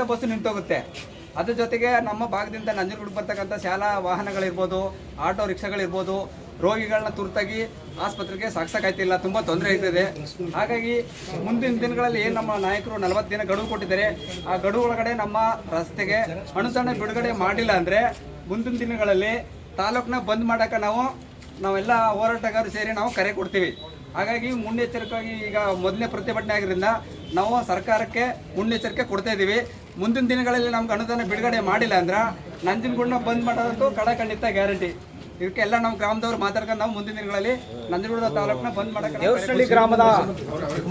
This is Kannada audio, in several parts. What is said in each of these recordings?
ಬರ್ತಕ್ಕಂಥ ಬಸ್ಸು ನಿಂತೋಗುತ್ತೆ. ಅದ್ರ ಜೊತೆಗೆ ನಮ್ಮ ಭಾಗದಿಂದ ನಂಜನಗೂಡು ಬರ್ತಕ್ಕಂಥ ಶಾಲಾ ವಾಹನಗಳಿರ್ಬೋದು, ಆಟೋ ರಿಕ್ಷಾಗಳಿರ್ಬೋದು, ರೋಗಿಗಳನ್ನ ತುರ್ತಾಗಿ ಆಸ್ಪತ್ರೆಗೆ ಸಾಕ್ಸಕ್ಕಾಯ್ತಿಲ್ಲ, ತುಂಬ ತೊಂದರೆ ಆಗ್ತಿದೆ. ಹಾಗಾಗಿ ಮುಂದಿನ ದಿನಗಳಲ್ಲಿ ಏನು ನಮ್ಮ ನಾಯಕರು ನಲವತ್ತು ದಿನ ಗಡುವು ಕೊಟ್ಟಿದ್ದಾರೆ, ಆ ಗಡುವು ಒಳಗಡೆ ನಮ್ಮ ರಸ್ತೆಗೆ ಅನುದಾನ ಬಿಡುಗಡೆ ಮಾಡಿಲ್ಲ ಅಂದರೆ ಮುಂದಿನ ದಿನಗಳಲ್ಲಿ ತಾಲೂಕನ್ನ ಬಂದ್ ಮಾಡೋಕೆ ನಾವು, ನಾವೆಲ್ಲ ಹೋರಾಟಗಾರರು ಸೇರಿ ನಾವು ಕರೆ ಕೊಡ್ತೀವಿ. ಹಾಗಾಗಿ ಮುನ್ನೆಚ್ಚರಿಕೆಯಾಗಿ ಈಗ ಮೊದಲನೇ ಪ್ರತಿಭಟನೆ ಆಗಿರೋದ್ರಿಂದ ನಾವು ಸರ್ಕಾರಕ್ಕೆ ಮುನ್ನೆಚ್ಚರಿಕೆ ಕೊಡ್ತಾ ಇದ್ದೀವಿ. ಮುಂದಿನ ದಿನಗಳಲ್ಲಿ ನಮ್ಗೆ ಅನುದಾನ ಬಿಡುಗಡೆ ಮಾಡಿಲ್ಲ ಅಂದ್ರೆ ನಂಜನಗೂಡನ್ನ ಬಂದ್ ಮಾಡೋದಂತೂ ಕಡಖಂಡಿತ ಗ್ಯಾರಂಟಿ. ಇದಕ್ಕೆಲ್ಲ ನಾವು ಗ್ರಾಮದವರು ಮಾತಾಡ್ಕೊಂಡು ನಾವು ಮುಂದಿನ ದಿನಗಳಲ್ಲಿ ನಂಜನಗೂಡ ತಾಲೂಕನ್ನ ಬಂದ್ ಮಾಡಕ್ಕೆ ಗ್ರಾಮದ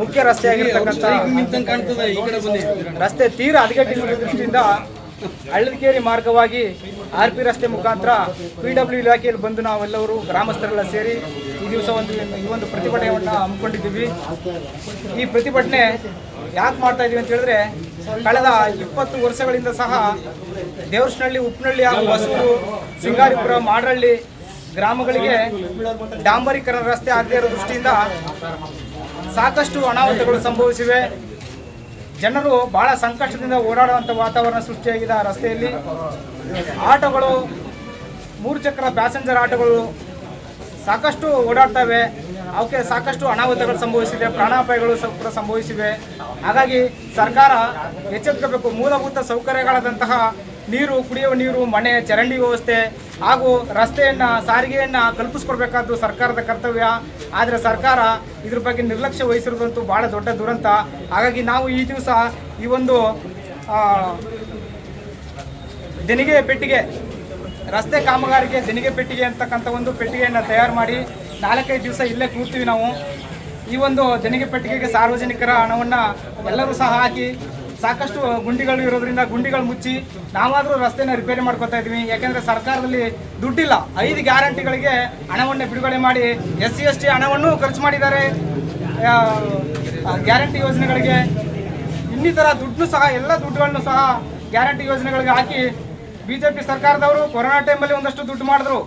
ಮುಖ್ಯ ರಸ್ತೆಯಾಗಿರ್ತಕ್ಕಂಥ ರಸ್ತೆ ತೀರ ಅದಕ್ಕೆ ದೃಷ್ಟಿಯಿಂದ ಹಳ್ಳದಕೇರಿ ಮಾರ್ಗವಾಗಿ ಆರ್ ಪಿ ರಸ್ತೆ ಮುಖಾಂತರ ಪಿ ಡಬ್ಲ್ಯೂ ಇಲಾಖೆಯಲ್ಲಿ ಬಂದು ನಾವೆಲ್ಲರೂ ಗ್ರಾಮಸ್ಥರೆಲ್ಲ ಸೇರಿ ಈ ದಿವಸ ಒಂದು ಈ ಒಂದು ಪ್ರತಿಭಟನೆಯನ್ನು ಹಮ್ಮಿಕೊಂಡಿದ್ದೀವಿ. ಈ ಪ್ರತಿಭಟನೆ ಯಾಕೆ ಮಾಡ್ತಾ ಇದೀವಿ ಅಂತ ಹೇಳಿದ್ರೆ, ಕಳೆದ ಇಪ್ಪತ್ತು ವರ್ಷಗಳಿಂದ ಸಹ ದೇವರಸ್ನಹಳ್ಳಿ ಉಪ್ಪನಹಳ್ಳಿ ಹಾಗೂ ಹೊಸೂರು, ಸಿಂಗಾರಿಪುರ ಮಾಡಹಳ್ಳಿ ಗ್ರಾಮಗಳಿಗೆ ಡಾಂಬರೀಕರಣ ರಸ್ತೆ ಆಗದೇ ಇರೋ ದೃಷ್ಟಿಯಿಂದ ಸಾಕಷ್ಟು ಅನಾಹುತಗಳು ಸಂಭವಿಸಿವೆ. ಜನರು ಬಹಳ ಸಂಕಷ್ಟದಿಂದ ಓಡಾಡುವಂಥ ವಾತಾವರಣ ಸೃಷ್ಟಿಯಾಗಿದೆ ಆ ರಸ್ತೆಯಲ್ಲಿ. ಆಟೋಗಳು, ಮೂರು ಚಕ್ರ ಪ್ಯಾಸೆಂಜರ್ ಆಟೋಗಳು ಸಾಕಷ್ಟು ಓಡಾಡ್ತವೆ. ಅವಕ್ಕೆ ಸಾಕಷ್ಟು ಅನಾಹುತಗಳು ಸಂಭವಿಸಿದೆ, ಪ್ರಾಣಾಪಾಯಗಳು ಕೂಡ ಸಂಭವಿಸಿವೆ. ಹಾಗಾಗಿ ಸರ್ಕಾರ ಎಚ್ಚೆತ್ಕೋಬೇಕು. ಮೂಲಭೂತ ಸೌಕರ್ಯಗಳಾದಂತಹ ನೀರು ಕುಡಿಯುವ ನೀರು, ಮನೆ, ಚರಂಡಿ ವ್ಯವಸ್ಥೆ ಹಾಗೂ ರಸ್ತೆಯನ್ನ, ಸಾರಿಗೆಯನ್ನು ಕಲ್ಪಿಸ್ಕೊಡ್ಬೇಕಾದ್ದು ಸರ್ಕಾರದ ಕರ್ತವ್ಯ. ಆದರೆ ಸರ್ಕಾರ ಇದ್ರ ಬಗ್ಗೆ ನಿರ್ಲಕ್ಷ್ಯ ವಹಿಸಿರೋದಂತೂ ಬಹಳ ದೊಡ್ಡ ದುರಂತ. ಹಾಗಾಗಿ ನಾವು ಈ ದಿವಸ ಈ ಒಂದು ದೆನಿಗೆ ಪೆಟ್ಟಿಗೆ, ರಸ್ತೆ ಕಾಮಗಾರಿಗೆ ದಿನಿಗೆ ಪೆಟ್ಟಿಗೆ ಅಂತಕ್ಕಂಥ ಒಂದು ಪೆಟ್ಟಿಗೆಯನ್ನು ತಯಾರು ಮಾಡಿ ನಾಲ್ಕೈದು ದಿವಸ ಇಲ್ಲೇ ಕೂರ್ತೀವಿ ನಾವು. ಈ ಒಂದು ದೆನಿಗೆ ಪೆಟ್ಟಿಗೆಗೆ ಸಾರ್ವಜನಿಕರ ಹಣವನ್ನು ಎಲ್ಲರೂ ಸಹ ಹಾಕಿ ಸಾಕಷ್ಟು ಗುಂಡಿಗಳು ಇರೋದ್ರಿಂದ ಗುಂಡಿಗಳು ಮುಚ್ಚಿ ನಾವಾದರೂ ರಸ್ತೆನ ರಿಪೇರಿ ಮಾಡ್ಕೊತಾ ಇದ್ವಿ. ಯಾಕೆಂದರೆ ಸರ್ಕಾರದಲ್ಲಿ ದುಡ್ಡಿಲ್ಲ. ಐದು ಗ್ಯಾರಂಟಿಗಳಿಗೆ ಹಣವನ್ನು ಬಿಡುಗಡೆ ಮಾಡಿ ಎಸ್ ಸಿ, ಎಸ್ ಟಿ ಹಣವನ್ನು ಖರ್ಚು ಮಾಡಿದ್ದಾರೆ. ಗ್ಯಾರಂಟಿ ಯೋಜನೆಗಳಿಗೆ ಇನ್ನಿತರ ದುಡ್ಡು ಸಹ, ಎಲ್ಲ ದುಡ್ಡುಗಳನ್ನು ಸಹ ಗ್ಯಾರಂಟಿ ಯೋಜನೆಗಳಿಗೆ ಹಾಕಿ ಬಿಜೆಪಿ ಸರ್ಕಾರದವರು ಕೊರೋನಾ ಟೈಮಲ್ಲಿ ಒಂದಷ್ಟು ದುಡ್ಡು ಮಾಡಿದ್ರು.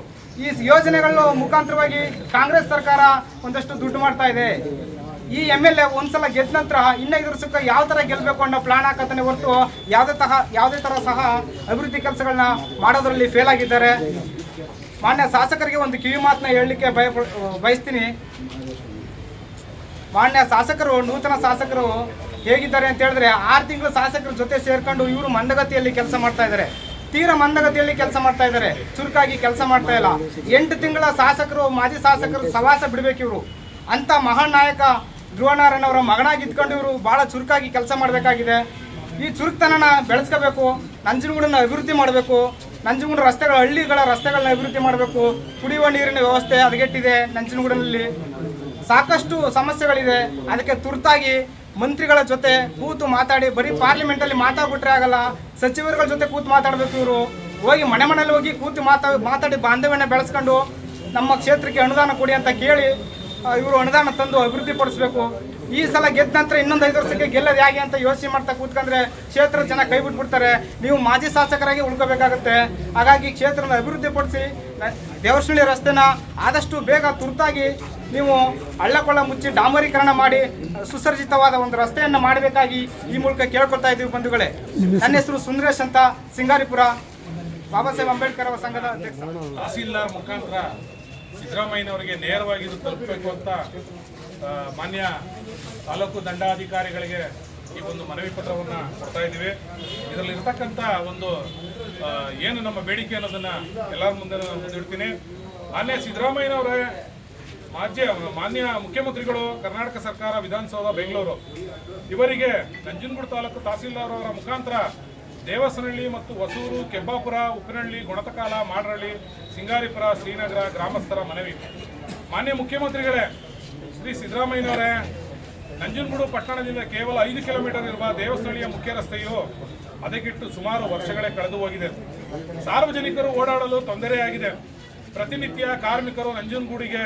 ಈ ಯೋಜನೆಗಳು ಮುಖಾಂತರವಾಗಿ ಕಾಂಗ್ರೆಸ್ ಸರ್ಕಾರ ಒಂದಷ್ಟು ದುಡ್ಡು ಮಾಡ್ತಾ ಇದೆ. ಈ ಎಂ ಎಲ್ ಎ ಒಂದ್ಸಲ ಗೆದ್ದ ನಂತರ ಇನ್ನೈದು ವರ್ಷಕ್ಕೆ ಯಾವ ತರ ಗೆಲ್ಲಬೇಕು ಅನ್ನೋ ಪ್ಲಾನ್ ಹಾಕತಾನೆ ಹೊರತು ಯಾವುದೇ ತಹ ಯಾವುದೇ ತರ ಸಹ ಅಭಿವೃದ್ಧಿ ಕೆಲಸಗಳನ್ನ ಮಾಡೋದ್ರಲ್ಲಿ ಫೇಲ್ ಆಗಿದ್ದಾರೆ. ಮಾನ್ಯ ಶಾಸಕರಿಗೆ ಒಂದು ಕಿವಿ ಮಾತನ್ನ ಹೇಳಲಿಕ್ಕೆ ಭಯ ಬಯಸ್ತೀನಿ. ಮಾನ್ಯ ಶಾಸಕರು, ನೂತನ ಶಾಸಕರು ಹೇಗಿದ್ದಾರೆ ಅಂತ ಹೇಳಿದ್ರೆ ಆರು ತಿಂಗಳು ಶಾಸಕರ ಜೊತೆ ಸೇರ್ಕೊಂಡು ಇವರು ಮಂದಗತಿಯಲ್ಲಿ ಕೆಲಸ ಮಾಡ್ತಾ ಇದ್ದಾರೆ. ತೀರ ಮಂದಗತಿಯಲ್ಲಿ ಕೆಲಸ ಮಾಡ್ತಾ ಇದ್ದಾರೆ. ಚುರುಕಾಗಿ ಕೆಲಸ ಮಾಡ್ತಾ ಇಲ್ಲ. ಎಂಟು ತಿಂಗಳ ಶಾಸಕರು, ಮಾಜಿ ಶಾಸಕರು ಸವಾಸ ಬಿಡಬೇಕು ಇವರು. ಅಂತ ಮಹಾನ್ ನಾಯಕ ಧ್ರುವನಾರಾಯಣ ಅವರ ಮಗನಾಗಿ ಇದ್ಕೊಂಡು ಇವರು ಬಹಳ ಚುರುಕಾಗಿ ಕೆಲಸ ಮಾಡಬೇಕಾಗಿದೆ. ಈ ಚುರುಕ್ತನನ ಬೆಳೆಸ್ಕೋಬೇಕು, ನಂಜನಗೂಡನ್ನ ಅಭಿವೃದ್ಧಿ ಮಾಡಬೇಕು, ನಂಜನಗೂಡು ರಸ್ತೆಗಳ, ಹಳ್ಳಿಗಳ ರಸ್ತೆಗಳನ್ನ ಅಭಿವೃದ್ಧಿ ಮಾಡಬೇಕು, ಕುಡಿಯುವ ನೀರಿನ ವ್ಯವಸ್ಥೆ ಹದಗೆಟ್ಟಿದೆ ನಂಜನಗೂಡಿನಲ್ಲಿ. ಸಾಕಷ್ಟು ಸಮಸ್ಯೆಗಳಿದೆ. ಅದಕ್ಕೆ ತುರ್ತಾಗಿ ಮಂತ್ರಿಗಳ ಜೊತೆ ಕೂತು ಮಾತಾಡಿ, ಬರೀ ಪಾರ್ಲಿಮೆಂಟಲ್ಲಿ ಮಾತಾಡ್ಬಿಟ್ರೆ ಆಗಲ್ಲ, ಸಚಿವರುಗಳ ಜೊತೆ ಕೂತು ಮಾತಾಡಬೇಕು ಇವರು. ಹೋಗಿ ಮನೆ ಮನೆಯಲ್ಲಿ ಹೋಗಿ ಕೂತು ಮಾತಾ ಮಾತಾಡಿ ಬಾಂಧವ್ಯನ ಬೆಳೆಸ್ಕೊಂಡು ನಮ್ಮ ಕ್ಷೇತ್ರಕ್ಕೆ ಅನುದಾನ ಕೊಡಿ ಅಂತ ಕೇಳಿ ಇವರು ಅನುದಾನ ತಂದು ಅಭಿವೃದ್ಧಿ ಪಡಿಸ್ಬೇಕು ಈ ಸಲ ಗೆದ್ದ ನಂತರ ಇನ್ನೊಂದು ಐದು ವರ್ಷಕ್ಕೆ ಗೆಲ್ಲೋದು ಹೇಗೆ ಅಂತ ಯೋಚನೆ ಮಾಡ್ತಾ ಕೂತ್ಕೊಂಡ್ರೆ ಕ್ಷೇತ್ರ ಜನ ಕೈ ಬಿಟ್ಬಿಡ್ತಾರೆ. ನೀವು ಮಾಜಿ ಶಾಸಕರಾಗಿ ಉಳ್ಕೋಬೇಕಾಗುತ್ತೆ. ಹಾಗಾಗಿ ಕ್ಷೇತ್ರನ ಅಭಿವೃದ್ಧಿ ಪಡಿಸಿ ರಸ್ತೆನ ಆದಷ್ಟು ಬೇಗ ತುರ್ತಾಗಿ ನೀವು ಹಳ್ಳಕೊಳ್ಳ ಮುಚ್ಚಿ ಡಾಂಬರೀಕರಣ ಮಾಡಿ ಸುಸರ್ಜಿತವಾದ ಒಂದು ರಸ್ತೆಯನ್ನು ಮಾಡಬೇಕಾಗಿ ಈ ಮೂಲಕ ಕೇಳ್ಕೊಳ್ತಾ ಇದ್ದೀವಿ ಬಂಧುಗಳೇ. ನನ್ನ ಹೆಸರು ಸುಂದರೇಶ್ ಅಂತ, ಸಿಂಗಾರಿಪುರ. ಬಾಬಾ ಸಾಹೇಬ್ ಅಂಬೇಡ್ಕರ್ ಅವರ ಸಂಘದ ಅಧ್ಯಕ್ಷ. ಸಿದ್ದರಾಮಯ್ಯನವರಿಗೆ ನೇರವಾಗಿ ಇದು ತಲುಪಬೇಕು ಅಂತ ಮಾನ್ಯ ತಾಲೂಕು ದಂಡಾಧಿಕಾರಿಗಳಿಗೆ ಈ ಒಂದು ಮನವಿ ಪತ್ರವನ್ನು ಕೊಡ್ತಾ ಇದ್ದೀವಿ. ಇದರಲ್ಲಿ ಇರತಕ್ಕಂಥ ಒಂದು ಏನು ನಮ್ಮ ಬೇಡಿಕೆ ಅನ್ನೋದನ್ನು ಎಲ್ಲರ ಮುಂದೆ ನಾನು ಮುಂದಿಡ್ತೀನಿ. ಮಾನ್ಯ ಸಿದ್ದರಾಮಯ್ಯನವರೇ ಮಾಜ್ಯ ಮಾನ್ಯ ಮುಖ್ಯಮಂತ್ರಿಗಳು, ಕರ್ನಾಟಕ ಸರ್ಕಾರ, ವಿಧಾನಸೌಧ, ಬೆಂಗಳೂರು, ಇವರಿಗೆ ನಂಜನಗೂಡು ತಾಲೂಕು ತಹಸೀಲ್ದಾರ್ ಅವರ ಮುಖಾಂತರ ದೇವಸನಹಳ್ಳಿ ಮತ್ತು ಹೊಸೂರು ಕೆಬ್ಬಾಪುರ ಉಪ್ಪಿನಹಳ್ಳಿ, ಗುಣತಕಾಲ ಮಾಡರಳ್ಳಿ ಸಿಂಗಾರಿಪುರ, ಶ್ರೀನಗರ ಗ್ರಾಮಸ್ಥರ ಮನವಿ. ಮಾನ್ಯ ಮುಖ್ಯಮಂತ್ರಿಗಳೇ, ಶ್ರೀ ಸಿದ್ದರಾಮಯ್ಯನವರೇ, ನಂಜನಗೂಡು ಪಟ್ಟಣದಿಂದ ಕೇವಲ ಐದು ಕಿಲೋಮೀಟರ್ ಇರುವ ದೇವಸ್ಥಳೀಯ ಮುಖ್ಯ ರಸ್ತೆಯು ಅದಕ್ಕಿಟ್ಟು ಸುಮಾರು ವರ್ಷಗಳೇ ಕಳೆದು ಹೋಗಿದೆ. ಸಾರ್ವಜನಿಕರು ಓಡಾಡಲು ತೊಂದರೆಯಾಗಿದೆ. ಪ್ರತಿನಿತ್ಯ ಕಾರ್ಮಿಕರು ನಂಜನಗೂಡಿಗೆ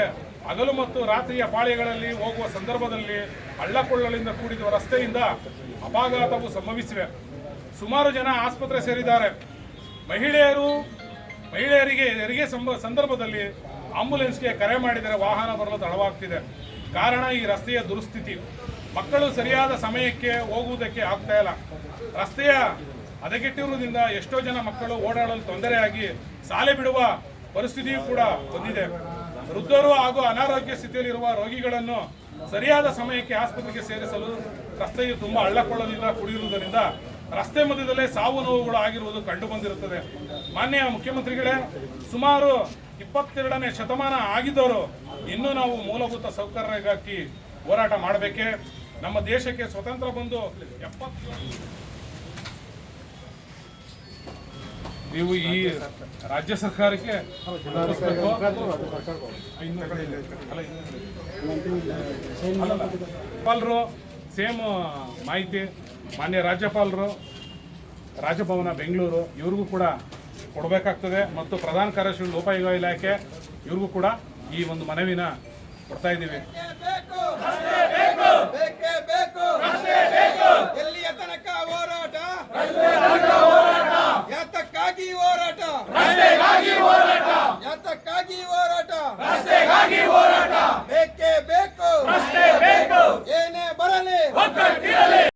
ಹಗಲು ಮತ್ತು ರಾತ್ರಿಯ ಪಾಳ್ಯಗಳಲ್ಲಿ ಹೋಗುವ ಸಂದರ್ಭದಲ್ಲಿ ಹಳ್ಳಕೊಳ್ಳಲಿಂದ ಕೂಡಿದ ರಸ್ತೆಯಿಂದ ಅಪಘಾತವು ಸಂಭವಿಸಿವೆ. ಸುಮಾರು ಜನ ಆಸ್ಪತ್ರೆ ಸೇರಿದ್ದಾರೆ. ಮಹಿಳೆಯರು, ಮಹಿಳೆಯರಿಗೆ, ಹೆರಿಗೆ ಸಂಬ, ಸಂದರ್ಭದಲ್ಲಿ ಆಂಬುಲೆನ್ಸ್ಗೆ ಕರೆ ಮಾಡಿದರೆ ವಾಹನ ಬರಲು ತಡವಾಗ್ತಿದೆ. ಕಾರಣ ಈ ರಸ್ತೆಯ ದುರುಸ್ಥಿತಿ. ಮಕ್ಕಳು ಸರಿಯಾದ ಸಮಯಕ್ಕೆ ಹೋಗುವುದಕ್ಕೆ ಆಗ್ತಾ ಇಲ್ಲ. ರಸ್ತೆಯ ಹದಗೆಟ್ಟಿರುವುದರಿಂದ ಎಷ್ಟೋ ಜನ ಮಕ್ಕಳು ಓಡಾಡಲು ತೊಂದರೆಯಾಗಿ ಸಾಲೆ ಬಿಡುವ ಪರಿಸ್ಥಿತಿಯೂ ಕೂಡ ಬಂದಿದೆ. ವೃದ್ಧರು ಹಾಗೂ ಅನಾರೋಗ್ಯ ಸ್ಥಿತಿಯಲ್ಲಿರುವ ರೋಗಿಗಳನ್ನು ಸರಿಯಾದ ಸಮಯಕ್ಕೆ ಆಸ್ಪತ್ರೆಗೆ ಸೇರಿಸಲು ರಸ್ತೆಯು ತುಂಬಾ ಹಳ್ಳಕೊಳ್ಳದಿಂದ ಕೂಡಿರುವುದರಿಂದ ರಸ್ತೆ ಮಧ್ಯದಲ್ಲೇ ಸಾವು ನೋವುಗಳು ಆಗಿರುವುದು ಕಂಡು ಬಂದಿರುತ್ತದೆ ಮಾನ್ಯ ಮುಖ್ಯಮಂತ್ರಿಗಳೇ ಸುಮಾರು ಇಪ್ಪತ್ತೆರಡನೇ ಶತಮಾನ ಆಗಿದ್ದವರು ಇನ್ನೂ ನಾವು ಮೂಲಭೂತ ಸೌಕರ್ಯಕ್ಕಾಗಿ ಹೋರಾಟ ಮಾಡಬೇಕೆ? ನಮ್ಮ ದೇಶಕ್ಕೆ ಸ್ವತಂತ್ರ ಬಂದು ಎಪ್ಪತ್ತು ನೀವು ಈ ರಾಜ್ಯ ಸರ್ಕಾರಕ್ಕೆ ತೋರಿಸ್ಬೇಕು. ಸೇಮ್ ಮಾಹಿತಿ ಮಾನ್ಯ ರಾಜ್ಯಪಾಲರು, ರಾಜಭವನ ಬೆಂಗಳೂರು, ಇವ್ರಿಗೂ ಕೂಡ ಕೊಡಬೇಕಾಗ್ತದೆ. ಮತ್ತು ಪ್ರಧಾನ ಕಾರ್ಯದರ್ಶಿ ಲೋಕಾಯುಗ ಇಲಾಖೆ, ಇವ್ರಿಗೂ ಕೂಡ ಈ ಒಂದು ಮನವಿನ ಕೊಡ್ತಾ ಇದ್ದೀವಿ.